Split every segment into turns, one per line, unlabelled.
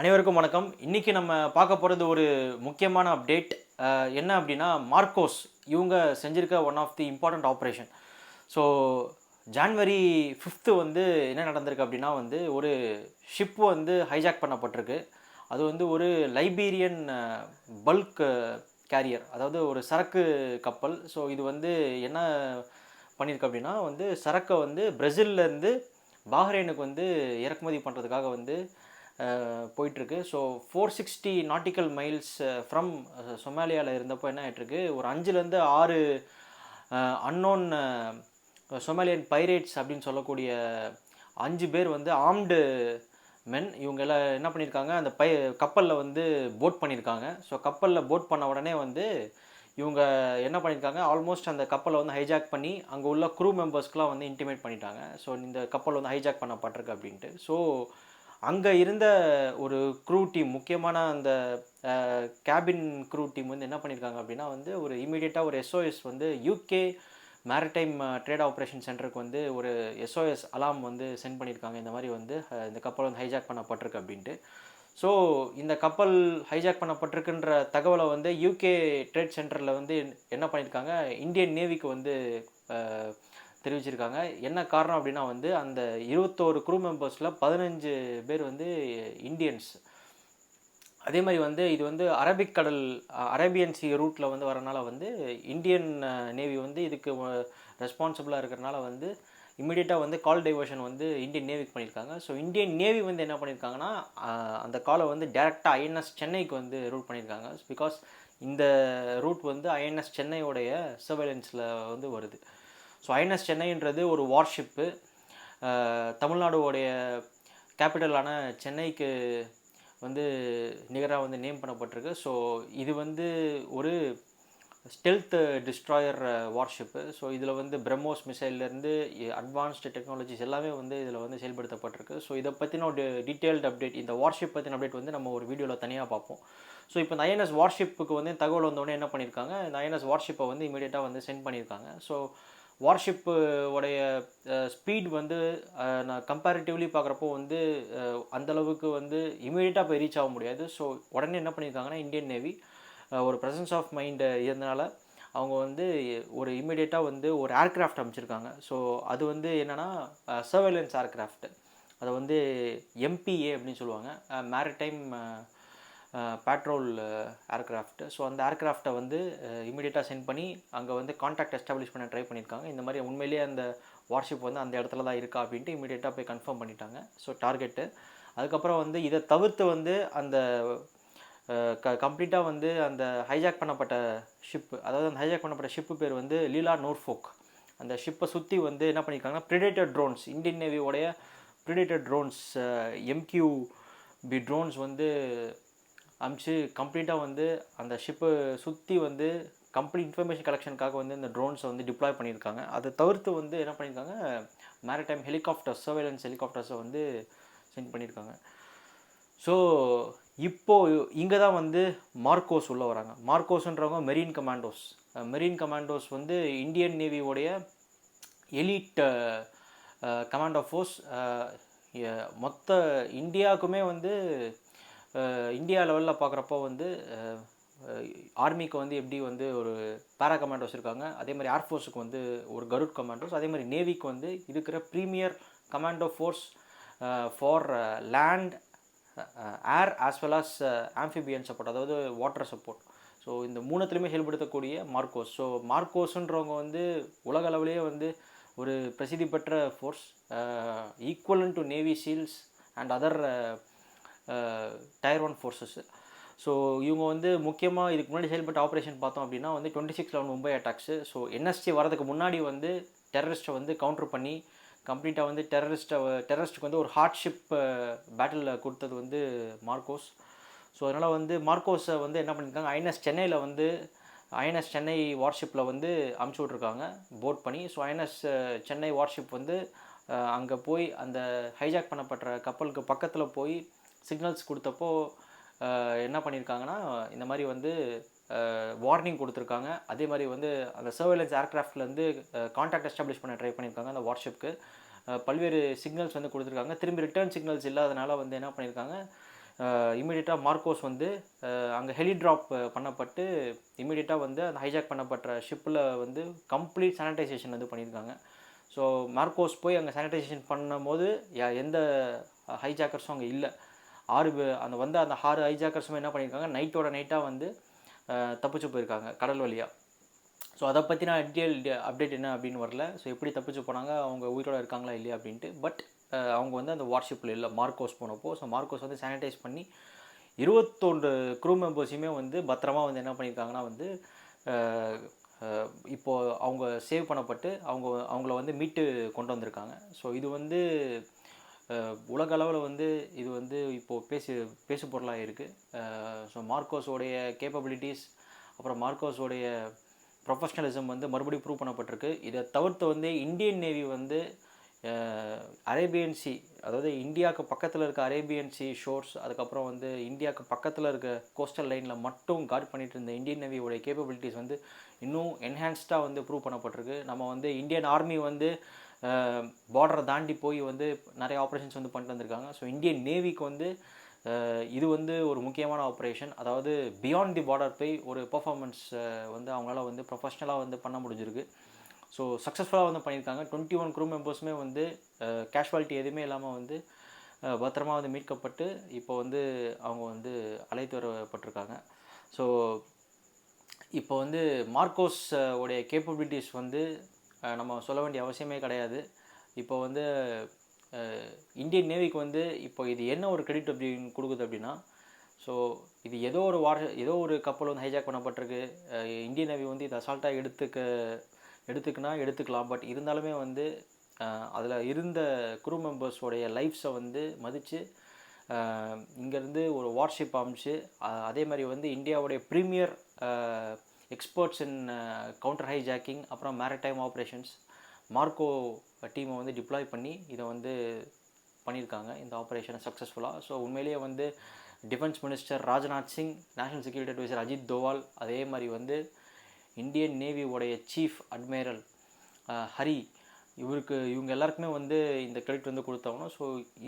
அனைவருக்கும் வணக்கம். இன்றைக்கி நம்ம பார்க்க போகிறது ஒரு முக்கியமான அப்டேட் என்ன அப்படின்னா மார்க்கோஸ் இவங்க செஞ்சிருக்க one of the important operation so January fifth வந்து என்ன நடந்திருக்கு அப்படின்னா வந்து ஒரு ஷிப் வந்து ஹைஜாக் பண்ணப்பட்டிருக்கு. அது வந்து ஒரு லைபீரியன் பல்க் கேரியர் அதாவது ஒரு சரக்கு கப்பல். ஸோ இது வந்து என்ன பண்ணியிருக்கு அப்படின்னா வந்து சரக்கை வந்து பிரேசில்லேருந்து பாஹ்ரைனுக்கு வந்து இறக்குமதி பண்ணுறதுக்காக வந்து போயிட்டுருக்கு. So four sixty nautical miles from சொமாலியாவில் இருந்தப்போ என்ன ஆயிட்டிருக்கு? ஒரு அஞ்சுலேருந்து ஆறு அன்னோன் சொமாலியன் பைரேட்ஸ் அப்படின்னு சொல்லக்கூடிய அஞ்சு பேர் வந்து ஆம்டு மென் இவங்க எல்லாம் என்ன பண்ணியிருக்காங்க? அந்த பை கப்பலில் வந்து போட் பண்ணியிருக்காங்க. ஸோ கப்பலில் போட் பண்ண உடனே வந்து இவங்க என்ன பண்ணியிருக்காங்க? ஆல்மோஸ்ட் அந்த கப்பலை வந்து ஹைஜாக் பண்ணி அங்கே உள்ள க்ரூ மெம்பர்ஸ்க்கெலாம் வந்து இன்டிமேட் பண்ணிட்டாங்க. ஸோ இந்த கப்பல் வந்து ஹைஜாக் பண்ணப்பட்டிருக்கு அப்படின்ட்டு. ஸோ அங்கே இருந்த ஒரு க்ரூ டீம் முக்கியமான அந்த கேபின் க்ரூ டீம் வந்து என்ன பண்ணியிருக்காங்க அப்படின்னா வந்து ஒரு இமீடியட்டாக ஒரு எஸ்ஓஎஸ் வந்து யூகே மேரிடைம் ட்ரேட் ஆப்ரேஷன் சென்டருக்கு வந்து ஒரு எஸ்ஓஎஸ் அலாம் வந்து சென்ட் பண்ணியிருக்காங்க இந்த மாதிரி வந்து இந்த கப்பல் வந்து ஹைஜாக் பண்ணப்பட்டிருக்கு அப்படின்ட்டு. ஸோ இந்த கப்பல் ஹைஜாக் பண்ணப்பட்டிருக்குன்ற தகவலை வந்து யூகே ட்ரேட் சென்டரில் வந்து என்ன பண்ணியிருக்காங்க இந்தியன் நேவிக்கு வந்து தெரிவிச்சிருக்காங்க. என்ன காரணம் அப்படின்னா வந்து அந்த இருபத்தோரு குரூ மெம்பர்ஸில் பதினஞ்சு பேர் வந்து இந்தியன்ஸ் அதே மாதிரி வந்து இது வந்து அரபிக் கடல் அரேபியன் சி ரூட்டில் வந்து வரனால வந்து இந்தியன் நேவி வந்து இதுக்கு ரெஸ்பான்சிபிளாக இருக்கிறனால வந்து இமிடியேட்டாக வந்து கால் டைவர்ஷன் வந்து இந்தியன் நேவிக்கு பண்ணியிருக்காங்க. ஸோ இந்தியன் நேவி வந்து என்ன பண்ணியிருக்காங்கன்னா அந்த காலை வந்து டேரெக்டாக ஐஎன்எஸ் சென்னைக்கு வந்து ரூட் பண்ணியிருக்காங்க. பிகாஸ் இந்த ரூட் வந்து ஐஎன்எஸ் சென்னையோடைய சர்வேலன்ஸில் வந்து வருது. ஸோ ஐஎன்எஸ் சென்னைன்றது ஒரு வார்ஷிப்பு. தமிழ்நாடுவோடைய கேபிட்டலான சென்னைக்கு வந்து நிகராக வந்து நேம் பண்ணப்பட்டிருக்கு. ஸோ இது வந்து ஒரு ஸ்டெல்த் டிஸ்ட்ராயர் வார்ஷிப்பு. ஸோ இதில் வந்து பிரம்மோஸ் மிசைல்லேருந்து அட்வான்ஸ்டு டெக்னாலஜிஸ் எல்லாமே வந்து இதில் வந்து செயல்படுத்தப்பட்டிருக்கு. ஸோ இதை பற்றின ஒரு டீட்டெயில்டு அப்டேட் இந்த வார்ஷிப் பற்றின அப்டேட் வந்து நம்ம ஒரு வீடியோவில் தனியாக பார்ப்போம். ஸோ இப்போ இந்த ஐஎன்எஸ் வார்ஷிப்புக்கு வந்து தகவல் வந்தோடனே என்ன பண்ணியிருக்காங்க? இந்த ஐஎன்எஸ் வார்ஷிப்பை வந்து இமீடியட்டாக வந்து சென்ட் பண்ணியிருக்காங்க. ஸோ வார்ஷிப்பு உடைய ஸ்பீட் வந்து நான் கம்பேரிட்டிவ்லி பார்க்குறப்போ வந்து அந்தளவுக்கு அந்த அளவுக்கு வந்து இமீடியட்டாக போய் ரீச் ஆக முடியாது. ஸோ உடனே என்ன பண்ணியிருக்காங்கன்னா இந்தியன் நேவி ஒரு ப்ரெசன்ஸ் ஆஃப் மைண்டு இருந்தனால அவங்க வந்து ஒரு இமீடியட்டாக வந்து ஒரு ஏர்க்ராஃப்ட் அமைச்சிருக்காங்க. ஸோ அது வந்து என்னென்னா சர்வேலன்ஸ் ஏர்க்ராஃப்ட் அதை வந்து எம்பிஏ அப்படின்னு சொல்லுவாங்க. மேரிடைம் பேட்ரோல் ஏர்க்ராஃப்ட் ஸோ அந்த ஏர்க்ராஃப்டை வந்து இமீடியட்டாக சென்ட் பண்ணி அங்கே வந்து கான்டாக்ட் எஸ்டாப்ளிஷ் பண்ண ட்ரை பண்ணியிருக்காங்க. இந்த மாதிரி உண்மையிலேயே அந்த வார்ஷிப் வந்து அந்த இடத்துல தான் இருக்கா அப்படின்ட்டு இமீடியட்டாக போய் கன்ஃபார்ம் பண்ணிட்டாங்க. ஸோ டார்கெட்டு அதுக்கப்புறம் வந்து இதை தவிர்த்து வந்து அந்த க கம்ப்ளீட்டாக வந்து அந்த ஹைஜாக் பண்ணப்பட்ட ஷிப்பு அதாவது அந்த ஹைஜாக் பண்ணப்பட்ட ஷிப்பு பேர் வந்து லீலா நோர்ஃபோக் அந்த ஷிப்பை சுற்றி வந்து என்ன பண்ணியிருக்காங்கன்னா predator drones Indian நேவியோடைய predator drones MQ B drones வந்து அமிச்சு கம்ப்ளீட்டாக வந்து அந்த ஷிப்பை சுற்றி வந்து கம்ப்ளீட் இன்ஃபர்மேஷன் கலெக்ஷனுக்காக வந்து இந்த ட்ரோன்ஸை வந்து டிப்ளாய் பண்ணியிருக்காங்க. அதை தவிர்த்து வந்து என்ன பண்ணியிருக்காங்க? மேரிடைம் ஹெலிகாப்டர்ஸ் சர்வேலன்ஸ் ஹெலிகாப்டர்ஸை வந்து சென்ட் பண்ணியிருக்காங்க. ஸோ இப்போது இங்கே தான் வந்து மார்க்கோஸ் உள்ளே வராங்க. மார்க்கோஸ்ன்றவங்க மெரீன் கமாண்டோஸ் மெரீன் கமாண்டோஸ் வந்து இந்தியன் நேவியோடைய எலிட் கமாண்டோ ஃபோர்ஸ் மொத்த இந்தியாவுக்குமே வந்து இந்தியா லெவலில் பார்க்குறப்போ வந்து ஆர்மிக்கு வந்து எப்படி வந்து ஒரு பேரா கமாண்டோஸ் இருக்காங்க அதே மாதிரி ஏர்ஃபோர்ஸுக்கு வந்து ஒரு கருட் கமாண்டோஸ் அதே மாதிரி நேவிக்கு வந்து இருக்கிற premier commando force for land air as well as amphibian support அதாவது வாட்டர் சப்போர்ட் ஸோ இந்த மூணத்துலேயுமே செயல்படுத்தக்கூடிய மார்க்கோஸ் ஸோ மார்க்கோஸுன்றவங்க வந்து உலக அளவிலேயே வந்து ஒரு பிரசித்தி பெற்ற force equivalent to navy SEALs and other tier one forces. So இவங்க வந்து முக்கியமாக இதுக்கு முன்னாடி செயல்பட்ட ஆப்ரேஷன் பார்த்தோம் அப்படின்னா வந்து twenty six eleven Mumbai attacks so NSG வரதுக்கு முன்னாடி வந்து டெரரிஸ்ட்டை வந்து கவுண்டர் பண்ணி கம்ப்ளீட்டாக வந்து டெரரிஸ்ட்டை டெரரிஸ்ட்டுக்கு வந்து ஒரு ஹார்ட்ஷிப் பேட்டிலில் கொடுத்தது வந்து மார்க்கோஸ். ஸோ அதனால் வந்து மார்க்கோஸை வந்து என்ன பண்ணியிருக்காங்க ஐஎன்எஸ் சென்னையில் வந்து ஐஎன்எஸ் சென்னை வார்ஷிப்பில் வந்து அமுச்சு விட்ருக்காங்க போட் பண்ணி. ஸோ ஐஎன்எஸ் சென்னை வார்ஷிப் வந்து அங்கே போய் அந்த ஹைஜாக் பண்ணப்பட்ட கப்பலுக்கு பக்கத்தில் போய் சிக்னல்ஸ் கொடுத்தப்போ என்ன பண்ணியிருக்காங்கன்னா இந்த மாதிரி வந்து வார்னிங் கொடுத்துருக்காங்க. அதே மாதிரி வந்து அந்த சர்வேலன்ஸ் ஏர்க்ராஃப்ட்லேருந்து கான்டாக்ட் எஸ்டாப்ளிஷ் பண்ண ட்ரை பண்ணியிருக்காங்க அந்த வாட்ஸ்அப்புக்கு பல்வேறு சிக்னல்ஸ் வந்து கொடுத்துருக்காங்க. திரும்பி ரிட்டர்ன் சிக்னல்ஸ் இல்லாதனால வந்து என்ன பண்ணியிருக்காங்க இமீடியட்டாக மார்க்கோஸ் வந்து அங்கே ஹெலி ட்ராப் பண்ணப்பட்டு இமீடியட்டாக வந்து அந்த ஹைஜாக் பண்ணப்பட்ட ஷிப்பில் வந்து கம்ப்ளீட் சானிடைசேஷன் வந்து பண்ணியிருக்காங்க ஸோ மார்க்கோஸ் போய் அங்கே சானிடைசேஷன் பண்ணும்போது போது எந்த ஹைஜாக்கர்ஸும் அங்கே இல்லை. ஆறு அந்த வந்த அந்த ஆறு ஹைஜாக்கர்ஸுமே என்ன பண்ணியிருக்காங்க? நைட்டோட நைட்டாக வந்து தப்பிச்சு போயிருக்காங்க கடல் வழியாக ஸோ அதை பற்றின டீட்டெயில் அப்டேட் என்ன அப்படின்னு வரல. ஸோ எப்படி தப்பிச்சு போனாங்க? அவங்க உயிரோட இருக்காங்களா இல்லையா அப்படின்ட்டு. பட் அவங்க வந்து அந்த வாட்ஷிப்பில் இல்லை மார்க்கோஸ் போனப்போ ஸோ மார்க்கோஸ் வந்து சானிடைஸ் பண்ணி இருபத்தொன்று க்ரூ மெம்பர்ஸையுமே வந்து பத்திரமா வந்து என்ன பண்ணியிருக்காங்கன்னா வந்து இப்போது இப்போ அவங்க சேவ் பண்ணப்பட்டு அவங்க அவங்கள வந்து மீட்டு கொண்டு வந்திருக்காங்க. ஸோ இது வந்து உலக அளவில் வந்து இது வந்து இப்போது பேசு பேசு பொருளாக இருக்குது ஸோ மார்க்கோஸோடைய கேப்பபிலிட்டிஸ் அப்புறம் மார்க்கோஸோடைய ப்ரொஃபஷ்னலிசம் வந்து மறுபடியும் ப்ரூவ் பண்ணப்பட்டிருக்கு. இதை தவிர்த்து வந்து இந்தியன் நேவி வந்து அரேபியன் சி அதாவது இந்தியாவுக்கு பக்கத்தில் இருக்க அரேபியன் சி ஷோர்ஸ் அதுக்கப்புறம் வந்து இந்தியாவுக்கு பக்கத்தில் இருக்க கோஸ்டல் லைனில் மட்டும் கார்ட் பண்ணிட்டு இருந்த இந்தியன் நேவியோடைய கேப்பபிலிட்டிஸ் வந்து இன்னும் என்ஹான்ஸ்டாக வந்து ப்ரூவ் பண்ணப்பட்டிருக்கு. நம்ம வந்து இந்தியன் ஆர்மி வந்து பார்டரை தாண்டி போய் வந்து நிறைய ஆப்ரேஷன்ஸ் வந்து பண்ணிட்டு வந்திருக்காங்க. ஸோ இந்தியன் நேவிக்கு வந்து இது வந்து ஒரு முக்கியமான ஆப்ரேஷன் அதாவது பியாண்ட் தி பார்டர் போய் ஒரு பர்ஃபார்மன்ஸை வந்து அவங்களால வந்து ப்ரொஃபஷ்னலாக வந்து பண்ண முடிஞ்சிருக்கு. ஸோ சக்ஸஸ்ஃபுல்லாக வந்து பண்ணியிருக்காங்க. டுவெண்ட்டி ஒன் க்ரூ மெம்பர்ஸுமே வந்து கேஷுவாலிட்டி எதுவுமே இல்லாமல் வந்து பத்திரமாக பத்திரமா வந்து மீட்கப்பட்டு இப்போ வந்து அவங்க வந்து அழைத்து வரப்பட்டிருக்காங்க. ஸோ இப்போ வந்து மார்க்கோஸ் உடைய கேப்பபிலிட்டிஸ் வந்து நம்ம சொல்ல வேண்டிய அவசியமே கிடையாது. இப்போ வந்து இந்தியன் நேவிக்கு வந்து இப்போ இது என்ன ஒரு கிரெடிட் அப்படின்னு கொடுக்குது அப்படின்னா ஸோ இது ஏதோ ஒரு வார் ஏதோ ஒரு கப்பல் வந்து ஹைஜாக் பண்ணப்பட்டிருக்கு. இந்தியன் நேவி வந்து இதை அசால்ட்டாக எடுத்துக்க எடுத்துக்கினா எடுத்துக்கலாம். பட் இருந்தாலுமே வந்து அதில் இருந்த குரூ மெம்பர்ஸோடைய லைஃப்ஸை வந்து மதித்து இங்கேருந்து ஒரு வார்ஷிப் அமைச்சு அதே மாதிரி வந்து இந்தியாவுடைய premier experts in counter hijacking அப்புறம் மேரடைம் ஆப்ரேஷன்ஸ் மார்க்கோ டீமை வந்து டிப்ளாய் பண்ணி இதை வந்து பண்ணியிருக்காங்க. இந்த ஆப்ரேஷனை சக்ஸஸ்ஃபுல்லாக ஸோ உண்மையிலேயே வந்து defence minister Rajnath Singh national security advisor Ajit Doval அதே மாதிரி வந்து இந்தியன் நேவியோடைய சீஃப் அட்மைரல் ஹரி இவருக்கு இவங்க எல்லாருக்குமே வந்து இந்த கிரெடிட் வந்து கொடுத்தாகணும். ஸோ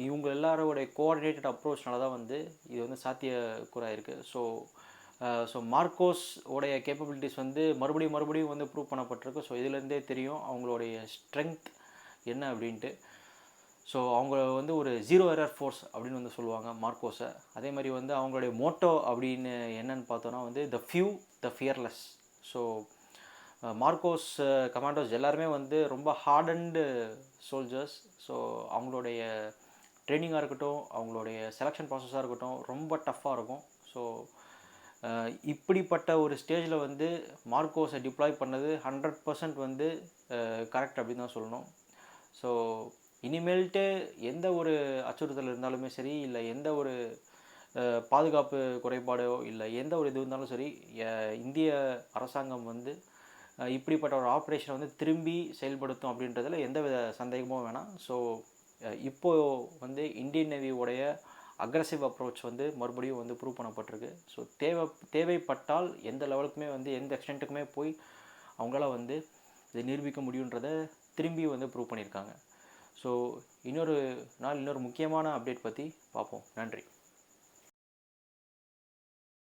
இவங்க எல்லாரோடைய கோஆர்டினேட்டட் அப்ரோச்னால தான் வந்து இது வந்து சாத்தியக்கூறாக இருக்குது ஸோ ஸோ மார்க்கோஸ் உடைய கேப்பபிலிட்டிஸ் வந்து மறுபடியும் மறுபடியும் வந்து ப்ரூவ் பண்ணப்பட்டிருக்கு. ஸோ இதுலேருந்தே தெரியும் அவங்களுடைய ஸ்ட்ரென்த் என்ன அப்படின்ட்டு. ஸோ அவங்க வந்து ஒரு ஜீரோ எரர் ஃபோர்ஸ் அப்படின்னு வந்து சொல்லுவாங்க மார்க்கோஸை அதே மாதிரி வந்து அவங்களுடைய மோட்டோ அப்படின்னு என்னன்னு பார்த்தோன்னா வந்து the few the fearless so MARCOS commandos எல்லாருமே வந்து ரொம்ப ஹார்டன்டு சோல்ஜர்ஸ் ஸோ அவங்களுடைய ட்ரைனிங்காக இருக்கட்டும் அவங்களுடைய செலெக்ஷன் ப்ராசஸாக இருக்கட்டும் ரொம்ப டஃப்பாக இருக்கும். ஸோ இப்படிப்பட்ட ஒரு ஸ்டேஜில் வந்து மார்க்கோஸை டிப்ளாய் பண்ணது ஹண்ட்ரட் பர்சன்ட் வந்து கரெக்ட் அப்படின்னு தான் சொல்லணும். ஸோ இனிமேல்ட்டு எந்த ஒரு அச்சுறுத்தல் இருந்தாலுமே சரி இல்லை எந்த ஒரு பாதுகாப்பு குறைபாடோ இல்லை எந்த ஒரு இது இருந்தாலும் சரி இந்திய அரசாங்கம் வந்து இப்படிப்பட்ட ஒரு ஆப்ரேஷனை வந்து திரும்பி செயல்படுத்தும் அப்படின்றதுல எந்தவித சந்தேகமும் வேணாம். ஸோ இப்போது வந்து இந்தியன் நேவியோடைய அக்ரஸிவ் அப்ரோச் வந்து மறுபடியும் வந்து ப்ரூவ் பண்ணப்பட்டிருக்கு. ஸோ தேவை தேவைப்பட்டால் எந்த லெவலுக்குமே வந்து எந்த எக்ஸ்டென்ட்டுக்குமே போய் அவங்களால வந்து இதை நிரூபிக்க முடியுன்றதை திரும்பி வந்து ப்ரூவ் பண்ணியிருக்காங்க. ஸோ இன்னொரு நாள் இன்னொரு முக்கியமான அப்டேட் பற்றி பார்ப்போம். நன்றி.